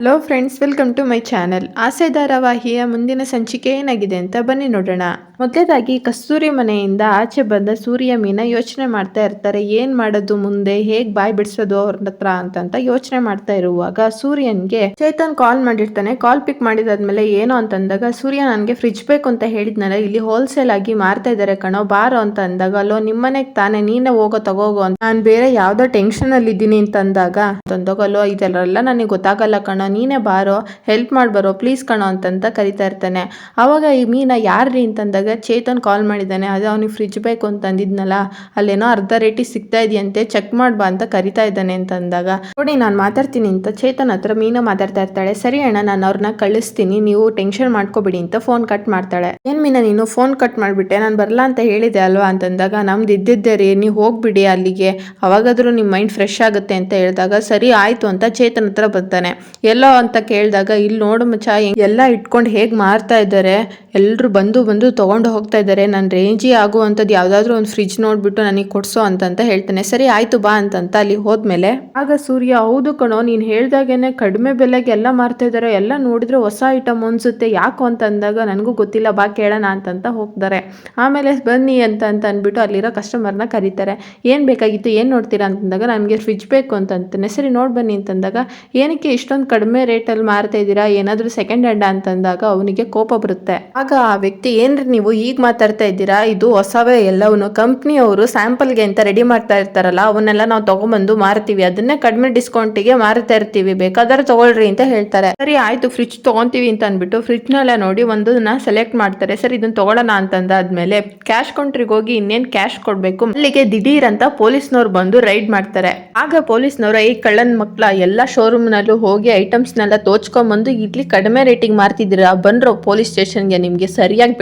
Hello friends welcome to my channel Aase ಧಾರಾವಾಹಿಯ ಮುಂದಿನ ಸಂಚಿಕೆ ಏನಾಗಿದೆ ಅಂತ ಬನ್ನಿ ನೋಡೋಣ. ಮೊದಲೇದಾಗಿ ಕಸ್ತೂರಿ ಮನೆಯಿಂದ ಆಚೆ ಬಂದ ಸೂರ್ಯ ಮೀನ ಯೋಚನೆ ಮಾಡ್ತಾ ಇರ್ತಾರೆ, ಏನ್ ಮಾಡೋದು ಮುಂದೆ, ಹೇಗ್ ಬಾಯ್ ಬಿಡಿಸೋದು ಅವ್ರ ಹತ್ರ ಅಂತಂತ ಯೋಚನೆ ಮಾಡ್ತಾ ಇರುವಾಗ ಸೂರ್ಯನ್ಗೆ ಚೇತನ್ ಕಾಲ್ ಮಾಡಿರ್ತಾನೆ. ಕಾಲ್ ಪಿಕ್ ಮಾಡಿದಾದ್ಮೇಲೆ ಏನು ಅಂತಂದಾಗ, ಸೂರ್ಯ ನನಗೆ ಫ್ರಿಜ್ ಬೇಕು ಅಂತ ಹೇಳಿದ್ನಲ್ಲ, ಇಲ್ಲಿ ಹೋಲ್ಸೇಲ್ ಆಗಿ ಮಾರ್ತಾ ಇದಾರೆ ಕಣೋ, ಬಾರೋ ಅಂತ ಅಂದಾಗ ಅಲ್ಲೋ ನಿಮ್ಮನೆಗ್ ತಾನೇ, ನೀನೇ ಹೋಗೋ, ತಗೋಗೋ ಅಂತ. ನಾನು ಬೇರೆ ಯಾವ್ದೋ ಟೆನ್ಷನ್ ಅಲ್ಲಿ ಇದ್ದೀನಿ ಅಂತ ಅಂದಾಗ ಅಂತಂದಾಗ ಅಲ್ಲೋ ಇದೆಲ್ಲ ನನಗೆ ಗೊತ್ತಾಗಲ್ಲ ಕಣೋ, ನೀನೇ ಬಾರೋ ಹೆಲ್ಪ್ ಮಾಡ್ಬಾರೋ ಪ್ಲೀಸ್ ಕಣೋ ಅಂತಂತ ಕರಿತಾ ಇರ್ತಾನೆ. ಅವಾಗ ಈ ಮೀನ ಯಾರ್ರಿ ಅಂತಂದಾಗ ಚೇತನ್ ಕಾಲ್ ಮಾಡಿದ್ದಾನೆ ಅದು ಅವನಿಗೆ ಫ್ರಿಜ್ ಬೇಕು ಅಂತ ಅಂದಿದ್ನಲ್ಲ, ಅಲ್ಲೇನೋ ಅರ್ಧ ರೇಟಿಗೆ ಸಿಗ್ತಾ ಇದೆಯಂತೆ ಚೆಕ್ ಮಾಡ್ಬಾ ಅಂತ ಕರಿತಾ ಇದ್ದಾನೆ ಅಂತ ಅಂದಾಗ, ನೋಡಿ ನಾನು ಮಾತಾಡ್ತೀನಿ ಅಂತ ಚೇತನ್ ಹತ್ರ ಮೀನ ಮಾತಾಡ್ತಾ ಇರ್ತಾಳೆ, ಸರಿ ಅಣ್ಣ, ನಾನು ಅವ್ರನ್ನ ಕಳಿಸ್ತೀನಿ, ನೀವು ಟೆನ್ಷನ್ ಮಾಡ್ಕೋಬೇಡಿ ಅಂತ ಫೋನ್ ಕಟ್ ಮಾಡ್ತಾಳೆ. ಏನ್ ಮೀನ ನೀನು ಫೋನ್ ಕಟ್ ಮಾಡ್ಬಿಟ್ಟೆ, ನಾನು ಬರಲ್ಲ ಅಂತ ಹೇಳಿದೆ ಅಲ್ವಾ ಅಂತಂದಾಗ ನಮ್ದು ಇದ್ದಿದ್ದೆ ರೀ, ನೀವು ಹೋಗ್ಬಿಡಿ ಅಲ್ಲಿಗೆ, ಅವಾಗಾದ್ರೂ ನಿಮ್ಮ ಮೈಂಡ್ ಫ್ರೆಶ್ ಆಗುತ್ತೆ ಅಂತ ಹೇಳಿದಾಗ, ಸರಿ ಆಯ್ತು ಅಂತ ಚೇತನ್ ಹತ್ರ ಬರ್ತಾನೆ. ಎಲ್ಲೋ ಅಂತ ಕೇಳಿದಾಗ ಇಲ್ಲಿ ನೋಡು ಮಚ್ಚ, ಎಲ್ಲ ಇಟ್ಕೊಂಡು ಹೇಗೆ ಮಾರ್ತಾ ಇದ್ದಾರೆ ಎಲ್ಲರೂ ಬಂದು ಬಂದು ತಗೊಂಡು ಹೋಗ್ತಾ ಇದ್ದಾರೆ. ನಾನು ರೇಂಜಿ ಆಗುವಂಥದ್ದು ಯಾವುದಾದ್ರೂ ಒಂದು ಫ್ರಿಜ್ ನೋಡ್ಬಿಟ್ಟು ನನಗೆ ಕೊಡಿಸೋ ಅಂತಂತ ಹೇಳ್ತಾನೆ. ಸರಿ, ಆಯ್ತು, ಬಾ ಅಂತಂತ ಅಲ್ಲಿ ಹೋದ್ಮೇಲೆ ಆಗ ಸೂರ್ಯ, ಹೌದು ಕಣೋ, ನೀನು ಹೇಳ್ದಾಗೇನೆ ಕಡಿಮೆ ಬೆಲೆಗೆ ಎಲ್ಲ ಮಾರ್ತಾ ಇದ್ದಾರೆ. ಎಲ್ಲ ನೋಡಿದ್ರೆ ಹೊಸ ಐಟಮ್ ಅನ್ಸುತ್ತೆ. ಯಾಕೋ ಅಂತ ಅಂದಾಗ ನನಗೂ ಗೊತ್ತಿಲ್ಲ. ಬಾ, ಕೇಳೋಣ ಅಂತಂತ ಹೋಗ್ತಾರೆ. ಆಮೇಲೆ ಬನ್ನಿ ಅಂತ ಅಂತ ಅಂದ್ಬಿಟ್ಟು ಅಲ್ಲಿರೋ ಕಸ್ಟಮರ್ನ ಕರೀತಾರೆ. ಏನು ಬೇಕಾಗಿತ್ತು, ಏನು ನೋಡ್ತೀರಾ ಅಂತಂದಾಗ ನನಗೆ ಫ್ರಿಜ್ ಬೇಕು ಅಂತಂತಾನೆ ಸರಿ, ನೋಡಿ ಬನ್ನಿ ಅಂತಂದಾಗ ಏನಕ್ಕೆ ಇಷ್ಟೊಂದು ಕಡಿಮೆ ರೇಟಲ್ಲಿ ಮಾರ್ತಾ ಇದ್ದೀರಾ? ಏನಾದರೂ ಸೆಕೆಂಡ್ ಹ್ಯಾಂಡ್ ಅಂತಂದಾಗ ಅವನಿಗೆ ಕೋಪ ಬರುತ್ತೆ. ಆಗ ಆ ವ್ಯಕ್ತಿ, ಏನ್ರಿ ನೀವು ಈಗ ಮಾತಾಡ್ತಾ ಇದ್ದೀರಾ? ಇದು ಹೊಸವೇ ಎಲ್ಲವನ್ನು ಕಂಪ್ನಿಯವರು ಸ್ಯಾಂಪಲ್ಗೆ ಅಂತ ರೆಡಿ ಮಾಡ್ತಾ ಇರ್ತಾರಲ್ಲ, ಅವನ್ನೆಲ್ಲ ನಾವು ತಗೊಂಬಂದು ಮಾರ್ತೀವಿ. ಅದನ್ನೇ ಕಡಿಮೆ ಡಿಸ್ಕೌಂಟಿಗೆ ಮಾರ್ತಾ ಇರ್ತೀವಿ. ಬೇಕಾದ್ರೆ ತಗೊಳ್ರಿ ಅಂತ ಹೇಳ್ತಾರೆ. ಸರಿ, ಆಯ್ತು ಫ್ರಿಜ್ ತಗೊಂತೀವಿ ಅಂತ ಅಂದ್ಬಿಟ್ಟು ಫ್ರಿಜ್ನೆಲ್ಲ ನೋಡಿ ಒಂದನ್ನ ಸೆಲೆಕ್ಟ್ ಮಾಡ್ತಾರೆ. ಸರಿ ಇದನ್ನ ತಗೊಳ್ಳೋಣ ಅಂತಂದಾದ್ಮೇಲೆ ಕ್ಯಾಶ್ ಕೌಂಟ್ರಿಗೆ ಹೋಗಿ ಇನ್ನೇನ್ ಕ್ಯಾಶ್ ಕೊಡ್ಬೇಕು? ಅಲ್ಲಿಗೆ ದಿಢೀರ್ ಅಂತ ಪೊಲೀಸ್ನವ್ರು ಬಂದು ರೈಡ್ ಮಾಡ್ತಾರೆ. ಆಗ ಪೊಲೀಸ್ನವರು ಈ ಕಳ್ಳನ್ ಮಕ್ಳ, ಎಲ್ಲ ಶೋರೂಮ್ನಲ್ಲೂ ಹೋಗಿ ಐಟಮ್ಸ್ನೆಲ್ಲ ತೋಚ್ಕೊಂಬಂದು ಇಲ್ಲಿ ಕಡಿಮೆ ರೇಟಿಂಗ್ ಮಾರ್ತಿದ್ದೀರಾ? ಬನ್ರೋ ಪೊಲೀಸ್ ಸ್ಟೇಷನ್ಗೆ ನಿಮ್ಗೆ ಸರಿಯಾಗಿ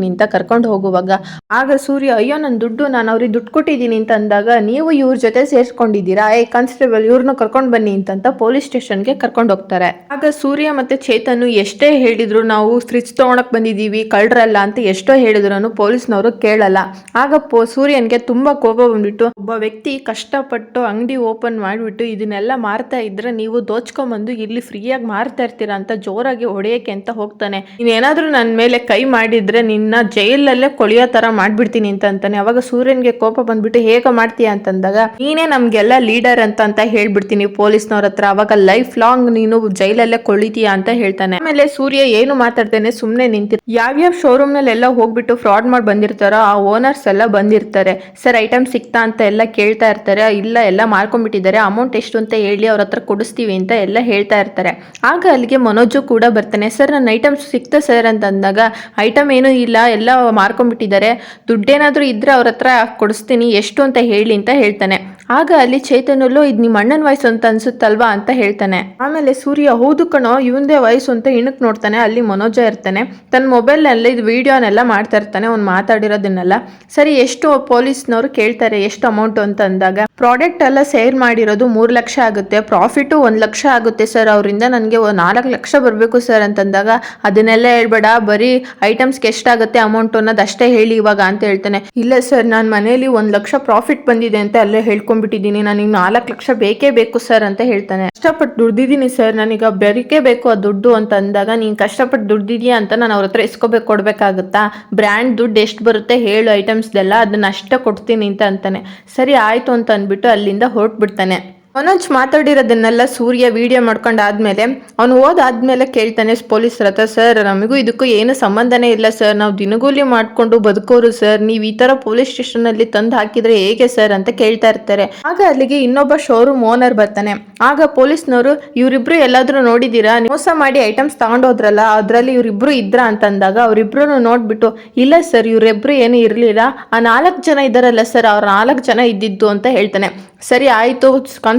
ಬೆಂಡೆತ್ತೀನಿ ಅಂತ ಕರ್ಕೊಂಡು ಹೋಗುವಾಗ, ಆಗ ಸೂರ್ಯ, ಅಯ್ಯೋ ನನ್ನ ದುಡ್ಡು, ನಾನು ಅವ್ರಿಗೆ ದುಡ್ಡು ಕೊಟ್ಟಿದ್ದೀನಿ ಅಂತ ಅಂದಾಗ, ನೀವು ಇವ್ರ ಜೊತೆ ಸೇರಿಸ್ಕೊಂಡಿದ್ದೀರಾ? ಏ ಕಾನ್ಸ್ಟೇಬಲ್ ಇವ್ರನ್ನ ಕರ್ಕೊಂಡು ಬನ್ನಿ ಅಂತಂತ ಪೊಲೀಸ್ ಸ್ಟೇಷನ್ಗೆ ಕರ್ಕೊಂಡು ಹೋಗ್ತಾರೆ. ಆಗ ಸೂರ್ಯ ಮತ್ತೆ ಚೇತನ್ ಎಷ್ಟೇ ಹೇಳಿದ್ರು ನಾವು, ಫ್ರಿಜ್ ತಗೊಳಕ್ ಬಂದಿದ್ದೀವಿ, ಕಳ್ರಲ್ಲ ಅಂತ ಎಷ್ಟೋ ಹೇಳಿದ್ರು ಪೊಲೀಸ್ನವರು ಕೇಳಲ್ಲ. ಆಗ ಪೋ, ಸೂರ್ಯನ್ಗೆ ತುಂಬಾ ಕೋಪ ಬಂದ್ಬಿಟ್ಟು, ಒಬ್ಬ ವ್ಯಕ್ತಿ ಕಷ್ಟಪಟ್ಟು ಅಂಗಡಿ ಓಪನ್ ಮಾಡಿಬಿಟ್ಟು, ಇದನ್ನೆಲ್ಲ ಮಾರ್ತಾ ಇದ್ರೆ ನೀವು ದೋಚ್ಕೊಂಬಂದು ಇಲ್ಲಿ ಫ್ರೀಯಾಗಿ ಮಾರ್ತಾ ಇರ್ತೀರಾ ಅಂತ ಜೋರಾಗಿ ಹೊಡೆಯಕ್ಕೆ ಅಂತ ಹೋಗ್ತಾನೆ. ನೀನೇನಾದ್ರೂ ನನ್ನ ಮೇಲೆ ಕೈ ಮಾಡಿದ್ರೆ ನಿನ್ನ ಜೈಲಲ್ಲೇ ಕೊಳಿಯೋ ತರ ಮಾಡ್ಬಿಡ್ತೀನಿ ಅಂತ ಅಂತಾನೆ. ಅವಾಗ ಸೂರ್ಯನ್ಗೆ ಕೋಪ ಬಂದ್ಬಿಟ್ಟು, ಹೇಗೆ ಮಾಡ್ತೀಯ? ಅಂತಂದಾಗ, ನೀನೇ ನಮ್ಗೆಲ್ಲ ಲೀಡರ್ ಅಂತ ಅಂತ ಹೇಳ್ಬಿಡ್ತೀನಿ ಪೊಲೀಸ್ನವ್ರ ಹತ್ರ. ಅವಾಗ ಲೈಫ್ ಲಾಂಗ್ ನೀನು ಜೈಲಲ್ಲೇ ಕೊಳಿತೀಯ ಅಂತ ಹೇಳ್ತಾನೆ. ಆಮೇಲೆ ಸೂರ್ಯ ಏನು ಮಾತಾಡ್ತಾನೆ ಸುಮ್ಮನೆ ನಿಂತಿರ್. ಯಾವ್ಯಾವ ಶೋರೂಮ್ನಲ್ಲಿ ಎಲ್ಲ ಹೋಗ್ಬಿಟ್ಟು ಫ್ರಾಡ್ ಮಾಡಿ ಬಂದಿರ್ತಾರೋ, ಆ ಓನರ್ಸ್ ಎಲ್ಲ ಬಂದಿರ್ತಾರೆ. ಸರ್ ಐಟಮ್ ಸಿಕ್ತಾ ಅಂತ ಎಲ್ಲ ಕೇಳ್ತಾ ಇರ್ತಾರೆ. ಇಲ್ಲ, ಎಲ್ಲ ಮಾರ್ಕೊಂಡ್ಬಿಟ್ಟಿದ್ದಾರೆ. ಅಮೌಂಟ್ ಎಷ್ಟು ಅಂತ ಹೇಳಿ ಅವ್ರ ಹತ್ರ ಕೊಡಿಸ್ತೀವಿ ಅಂತ ಎಲ್ಲ ಹೇಳ್ತಾ ಇರ್ತಾರೆ. ಆಗ ಅಲ್ಲಿಗೆ ಮನೋಜು ಕೂಡ ಬರ್ತಾನೆ. ಸರ್, ನನ್ನ ಐಟಮ್ಸ್ ಸಿಕ್ತ ಸರ್? ಅಂತ ಅಂದಾಗ ಐಟಮ್ ಏನೂ ಇಲ್ಲ. ಎಲ್ಲ ಮಾರ್ಕೊಂಡ್ಬಿಟ್ಟಿದ್ದಾರೆ. ದುಡ್ಡೇನಾದರೂ ಇದ್ರೆ ಅವ್ರ ಹತ್ರ ಕೊಡಿಸ್ತೀನಿ, ಎಷ್ಟು ಅಂತ ಹೇಳಿ ಅಂತ ಹೇಳ್ತಾನೆ. ಆಗ ಅಲ್ಲಿ ಚೈತನ್ಯಲ್ಲೂ, ಇದು ನಿಮ್ಮ ಅಣ್ಣನ ವಯಸ್ಸು ಅಂತ ಅನ್ಸುತ್ತಲ್ವಾ ಅಂತ ಹೇಳ್ತಾನೆ. ಆಮೇಲೆ ಸೂರ್ಯ, ಹೌದು ಕಣೋ, ಇವಂದೇ ವಯಸ್ಸು ಅಂತ ಇಣಕ್ ನೋಡ್ತಾನೆ. ಅಲ್ಲಿ ಮನೋಜ ಇರ್ತಾನೆ. ತನ್ನ ಮೊಬೈಲ್ನಲ್ಲಿ ಇದು ವಿಡಿಯೋನೆಲ್ಲ ಮಾಡ್ತಾ ಇರ್ತಾನೆ, ಅವ್ನು ಮಾತಾಡಿರೋದನ್ನೆಲ್ಲ. ಸರಿ, ಎಷ್ಟು ಪೊಲೀಸ್ನವರು ಕೇಳ್ತಾರೆ ಎಷ್ಟು ಅಮೌಂಟ್ ಅಂತ ಅಂದಾಗ ಪ್ರಾಡಕ್ಟ್ ಎಲ್ಲ ಸೇಲ್ ಮಾಡಿರೋದು ಮೂರು ಲಕ್ಷ ಆಗುತ್ತೆ ಪ್ರಾಫಿಟು ಒಂದು ಲಕ್ಷ ಆಗುತ್ತೆ ಸರ್ ಅವರಿಂದ ನನಗೆ ನಾಲ್ಕು ಲಕ್ಷ ಬರಬೇಕು ಸರ್ ಅಂತಂದಾಗ, ಅದನ್ನೆಲ್ಲ ಹೇಳ್ಬೇಡ, ಬರೀ ಐಟಮ್ಸ್ಗೆ ಎಷ್ಟಾಗುತ್ತೆ ಅಮೌಂಟ್ ಅನ್ನೋದು ಅಷ್ಟೇ ಹೇಳಿ ಇವಾಗ ಅಂತ ಹೇಳ್ತಾನೆ. ಇಲ್ಲ ಸರ್ ನಾನು ಮನೇಲಿ ಒಂದ್ ಲಕ್ಷ ಪ್ರಾಫಿಟ್ ಬಂದಿದೆ ಅಂತ ಅಲ್ಲೇ ಹೇಳ್ಕೊಂಡ್ಬಿಟ್ಟಿದ್ದೀನಿ. ನನಗೆ ನಾಲ್ಕು ಲಕ್ಷ ಬೇಕೇ ಬೇಕು ಸರ್ ಅಂತ ಹೇಳ್ತಾನೆ. ಕಷ್ಟಪಟ್ಟು ದುಡ್ದಿದ್ದೀನಿ ಸರ್ ನನಗ ಬೆರಿಕೆ ಬೇಕು ಆ ದುಡ್ಡು ಅಂತ ಅಂದಾಗ ನೀನ್ ಕಷ್ಟಪಟ್ಟು ದುಡ್ದಿದ್ಯಾ ಅಂತ ನಾನು ಅವ್ರ ಹತ್ರ ಇಸ್ಕೋಬೇಕು, ಕೊಡ್ಬೇಕಾಗುತ್ತಾ? ಬ್ರ್ಯಾಂಡ್ ದುಡ್ಡು ಎಷ್ಟು ಬರುತ್ತೆ ಹೇಳು ಐಟಮ್ಸ್ದೆಲ್ಲ ಅದನ್ನ ಅಷ್ಟೇ ಕೊಡ್ತೀನಿ ಅಂತ ಅಂತಾನೆ. ಸರಿ, ಆಯ್ತು ಅಂತ ಅಂದ್ಬಿಟ್ಟು ಅಲ್ಲಿಂದ ಹೊರಟ್ಬಿಡ್ತಾನೆ. ಮನೋಜ್ ಮಾತಾಡಿರೋದನ್ನೆಲ್ಲ ಸೂರ್ಯ ವಿಡಿಯೋ ಮಾಡ್ಕೊಂಡಾದ್ಮೇಲೆ ಅವ್ನು ಹೋದಾದ್ಮೇಲೆ ಕೇಳ್ತಾನೆ ಪೊಲೀಸರ ಹತ್ರ ಸರ್, ನಮಗೂ ಇದಕ್ಕೂ ಏನು ಸಂಬಂಧನೇ ಇಲ್ಲ ಸರ್. ನಾವು ದಿನಗೂಲಿ ಮಾಡಿಕೊಂಡು ಬದುಕೋರು ಸರ್. ನೀವು ಈ ಥರ ಪೊಲೀಸ್ ಸ್ಟೇಷನಲ್ಲಿ ತಂದು ಹಾಕಿದ್ರೆ ಹೇಗೆ ಸರ್? ಅಂತ ಕೇಳ್ತಾ ಇರ್ತಾರೆ. ಆಗ ಅಲ್ಲಿಗೆ ಇನ್ನೊಬ್ಬ ಶೋರೂಮ್ ಓನರ್ ಬರ್ತಾನೆ. ಆಗ ಪೊಲೀಸ್ನವರು, ಇವರಿಬ್ರು ಎಲ್ಲಾದ್ರೂ ನೋಡಿದ್ದೀರಾ ಮೋಸ ಮಾಡಿ ಐಟಮ್ಸ್ ತಗೊಂಡೋದ್ರಲ್ಲ, ಅದರಲ್ಲಿ ಇವರಿಬ್ರು ಇದ್ರ? ಅಂತಂದಾಗ ಅವರಿಬ್ರು ನೋಡ್ಬಿಟ್ಟು, ಇಲ್ಲ ಸರ್, ಇವರಿಬ್ರು ಏನು ಇರಲಿಲ್ಲ. ಆ ನಾಲ್ಕು ಜನ ಇದ್ದಾರಲ್ಲ ಸರ್, ಅವ್ರ ನಾಲ್ಕು ಜನ ಇದ್ದಿದ್ದು ಅಂತ ಹೇಳ್ತಾನೆ. ಸರಿ, ಆಯಿತು.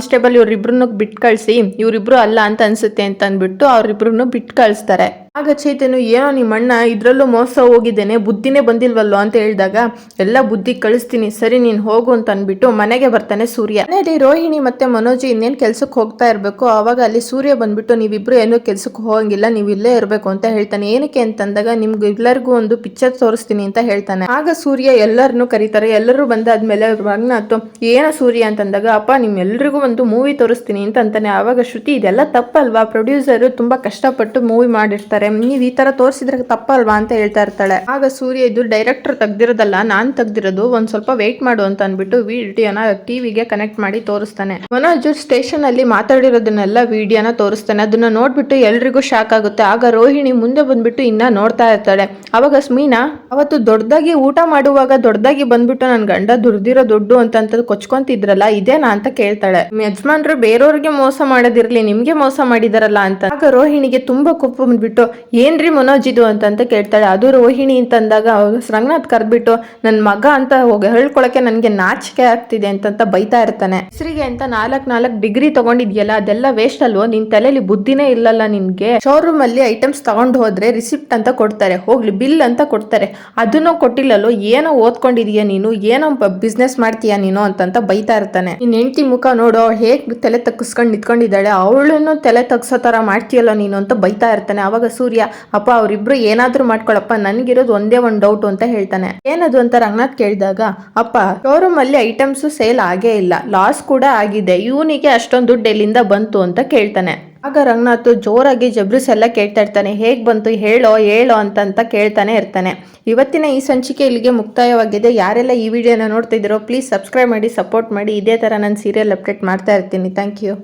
ಕಾನ್ಸ್ಟೇಬಲ್ ಇವ್ರಿಬ್ರು ಬಿಟ್ಟು ಕಳಿಸಿ ಇವರಿಬ್ರು ಅಲ್ಲ ಅಂತ ಅನ್ಸುತ್ತೆ ಅಂತ ಅಂದ್ಬಿಟ್ಟು ಅವ್ರಿಬ್ರು ಬಿಟ್ಟು ಕಳಿಸ್ತಾರೆ. ಆಗ ಚೈತನ್ಯ ಏನೋ ನಿಮ್ಮ ಅಣ್ಣ ಇದ್ರಲ್ಲೂ ಮೋಸ ಹೋಗಿದ್ದೇನೆ, ಬುದ್ಧಿನೇ ಬಂದಿಲ್ವಲ್ಲೋ? ಅಂತ ಹೇಳಿದಾಗ, ಎಲ್ಲ ಬುದ್ಧಿ ಕಳಿಸ್ತೀನಿ, ಸರಿ ನೀನು ಹೋಗು ಅಂತ ಅಂದ್ಬಿಟ್ಟು ಮನೆಗೆ ಬರ್ತಾನೆ ಸೂರ್ಯ. ಮನೆಯಲ್ಲಿ ರೋಹಿಣಿ ಮತ್ತೆ ಮನೋಜ್ ಇನ್ನೇನು ಕೆಲ್ಸಕ್ಕೆ ಹೋಗ್ತಾ ಇರಬೇಕು, ಆವಾಗ ಅಲ್ಲಿ ಸೂರ್ಯ ಬಂದ್ಬಿಟ್ಟು, ನೀವಿಬ್ರು ಏನು ಕೆಲ್ಸಕ್ಕೆ ಹೋಗಂಗಿಲ್ಲ, ನೀವು ಇಲ್ಲೇ ಇರಬೇಕು ಅಂತ ಹೇಳ್ತಾನೆ. ಏನಕ್ಕೆ ಅಂತಂದಾಗ, ನಿಮ್ಗೆ ಎಲ್ಲರಿಗೂ ಒಂದು ಪಿಕ್ಚರ್ ತೋರಿಸ್ತೀನಿ ಅಂತ ಹೇಳ್ತಾನೆ. ಆಗ ಸೂರ್ಯ ಎಲ್ಲರನ್ನು ಕರೀತಾರೆ. ಎಲ್ಲರೂ ಬಂದಾದ್ಮೇಲೆ ರಂಗನಾಥ್ ಏನ ಸೂರ್ಯ? ಅಂತಂದಾಗ, ಅಪ್ಪ ನಿಮ್ಮೆಲ್ಲರಿಗೂ ಒಂದು ಮೂವಿ ತೋರಿಸ್ತೀನಿ ಅಂತ ಅಂತಾನೆ. ಆವಾಗ ಶ್ರುತಿ, ಇದೆಲ್ಲ ತಪ್ಪಲ್ವಾ? ಪ್ರೊಡ್ಯೂಸರ್ ತುಂಬಾ ಕಷ್ಟಪಟ್ಟು ಮೂವಿ ಮಾಡಿರ್ತಾರೆ. ನೀವು ಈ ತರ ತೋರಿಸಿದ್ರೆ ತಪ್ಪಲ್ವಾ? ಅಂತ ಹೇಳ್ತಾ ಇರ್ತಾಳೆ. ಆಗ ಸೂರ್ಯ, ಇದು ಡೈರೆಕ್ಟರ್ ತೆಗ್ದಿರೋದಲ್ಲ, ನಾನ್ ತೆಗ್ದಿರೋದು, ಒಂದ್ ಸ್ವಲ್ಪ ವೇಟ್ ಮಾಡು ಅಂತ ಅಂದ್ಬಿಟ್ಟು ವಿಡಿಯೋನ ಟಿವಿಗೆ ಕನೆಕ್ಟ್ ಮಾಡಿ ತೋರಿಸ್ತಾನೆ. ಮನೋಜ್ ಸ್ಟೇಷನ್ ಅಲ್ಲಿ ಮಾತಾಡಿರೋದನ್ನೆಲ್ಲ ವಿಡಿಯೋನ ತೋರಿಸ್ತಾನೆ. ಅದನ್ನ ನೋಡ್ಬಿಟ್ಟು ಎಲ್ರಿಗೂ ಶಾಕ್ ಆಗುತ್ತೆ. ಆಗ ರೋಹಿಣಿ ಮುಂದೆ ಬಂದ್ಬಿಟ್ಟು ಇನ್ನ ನೋಡ್ತಾ ಇರ್ತಾಳೆ. ಅವಾಗ ಸ್ಮೀನಾ, ಅವತ್ತು ದೊಡ್ಡದಾಗಿ ಊಟ ಮಾಡುವಾಗ ದೊಡ್ಡದಾಗಿ ಬಂದ್ಬಿಟ್ಟು ನನ್ ಗಂಡ ದುಡ್ದಿರೋ ದುಡ್ಡು ಅಂತ ಕೊಚ್ಕೊಂತಿದ್ರಲ್ಲ, ಇದೇನಾ? ಅಂತ ಕೇಳ್ತಾಳೆ. ಯಜಮಾನ್ರು ಬೇರೆಯವ್ರಿಗೆ ಮೋಸ ಮಾಡೋದಿರ್ಲಿ, ನಿಮ್ಗೆ ಮೋಸ ಮಾಡಿದಾರಲ್ಲ ಅಂತ. ಆಗ ರೋಹಿಣಿಗೆ ತುಂಬಾ ಕೋಪ ಬಂದ್ಬಿಟ್ಟು ಏನ್ರಿ ಮನೋಜ್ ಇದು? ಅಂತ ಅಂತ ಕೇಳ್ತಾಳೆ. ಅದು ರೋಹಿಣಿ ಅಂತಂದಾಗ ರಂಗನಾಥ್ ಕರೆದ್ಬಿಟ್ಟು ನನ್ ಮಗ ಅಂತ ಹೋಗಿ ಹೇಳ್ಕೊಳಕ್ಕೆ ನನ್ಗೆ ನಾಚಿಕೆ ಆಗ್ತಿದೆ ಅಂತಂತ ಬೈತಾ ಇರ್ತಾನೆ. ಹೆಸರಿಗೆ ಅಂತ ನಾಲ್ಕ್ ನಾಲ್ಕ್ ಡಿಗ್ರಿ ತಗೊಂಡಿದ್ಯಲ್ಲ, ಅದೆಲ್ಲ ವೇಸ್ಟ್ ಅಲ್ವೋ? ನಿನ್ ತಲೆಯಲ್ಲಿ ಬುದ್ಧಿನೇ ಇಲ್ಲಲ್ಲ ನಿನ್ಗೆ. ಶೋರೂಮ್ ಅಲ್ಲಿ ಐಟಮ್ಸ್ ತಗೊಂಡ್ ಹೋದ್ರೆ ರಿಸಿಪ್ಟ್ ಅಂತ ಕೊಡ್ತಾರೆ. ಹೋಗ್ಲಿ, ಬಿಲ್ ಅಂತ ಕೊಡ್ತಾರೆ. ಅದನ್ನೂ ಕೊಟ್ಟಿಲ್ಲಲ್ಲೋ? ಏನೋ ಓದ್ಕೊಂಡಿದೀಯ ನೀನು? ಏನೋ ಬಿಸ್ನೆಸ್ ಮಾಡ್ತೀಯಾ ನೀನು? ಅಂತಂತ ಬೈತಾ ಇರ್ತಾನೆ. ನಿನ್ ಹೆಂಡತಿ ಮುಖ ನೋಡು, ಹೇಗ್ ತಲೆ ತಗ್ಸ್ಕೊಂಡ್ ನಿಂತ್ಕೊಂಡಿದ್ದಾಳೆ? ಅವಳನ್ನು ತಲೆ ತಗ್ಸೋ ತರ ಮಾಡ್ತೀಯಲ್ಲ ನೀನು ಅಂತ ಬೈತಾ ಇರ್ತಾನೆ. ಅವಾಗ ಸೂರ್ಯ, ಅಪ್ಪ, ಅವರಿಬ್ರು ಏನಾದ್ರೂ ಮಾಡ್ಕೊಳಪ್ಪ, ನನ್ಗಿರೋದು ಒಂದೇ ಒಂದ್ ಡೌಟ್ ಅಂತ ಹೇಳ್ತಾನೆ. ಏನದು? ಅಂತ ರಂಗನಾಥ್ ಕೇಳಿದಾಗ, ಅಪ್ಪ ಶೋರೂಮ್ ಅಲ್ಲಿ ಐಟಮ್ಸ್ ಸೇಲ್ ಆಗೇ ಇಲ್ಲ ಲಾಸ್ ಕೂಡ ಆಗಿದೆ, ಇವನಿಗೆ ಅಷ್ಟೊಂದು ದುಡ್ಡು ಎಲ್ಲಿಂದ ಬಂತು? ಅಂತ ಕೇಳ್ತಾನೆ. ಆಗ ರಂಗನಾಥ್ ಜೋರಾಗಿ ಜಬ್ರಿಸ್ ಎಲ್ಲ ಕೇಳ್ತಾ ಇರ್ತಾನೆ, ಹೇಗ್ ಬಂತು? ಹೇಳೋ ಹೇಳೋ ಅಂತ ಕೇಳ್ತಾನೆ ಇರ್ತಾನೆ. ಇವತ್ತಿನ ಈ ಸಂಚಿಕೆ ಇಲ್ಲಿಗೆ ಮುಕ್ತಾಯವಾಗಿದೆ. ಯಾರೆಲ್ಲ ಈ ವಿಡಿಯೋನ ನೋಡ್ತಾ ಇದ್ದೀರೋ ಪ್ಲೀಸ್ ಸಬ್ಸ್ಕ್ರೈಬ್ ಮಾಡಿ ಸಪೋರ್ಟ್ ಮಾಡಿ. ಇದೇ ತರ ನಾನು ಸೀರಿಯಲ್ ಅಪ್ಡೇಟ್ ಮಾಡ್ತಾ ಇರ್ತೀನಿ. Thank you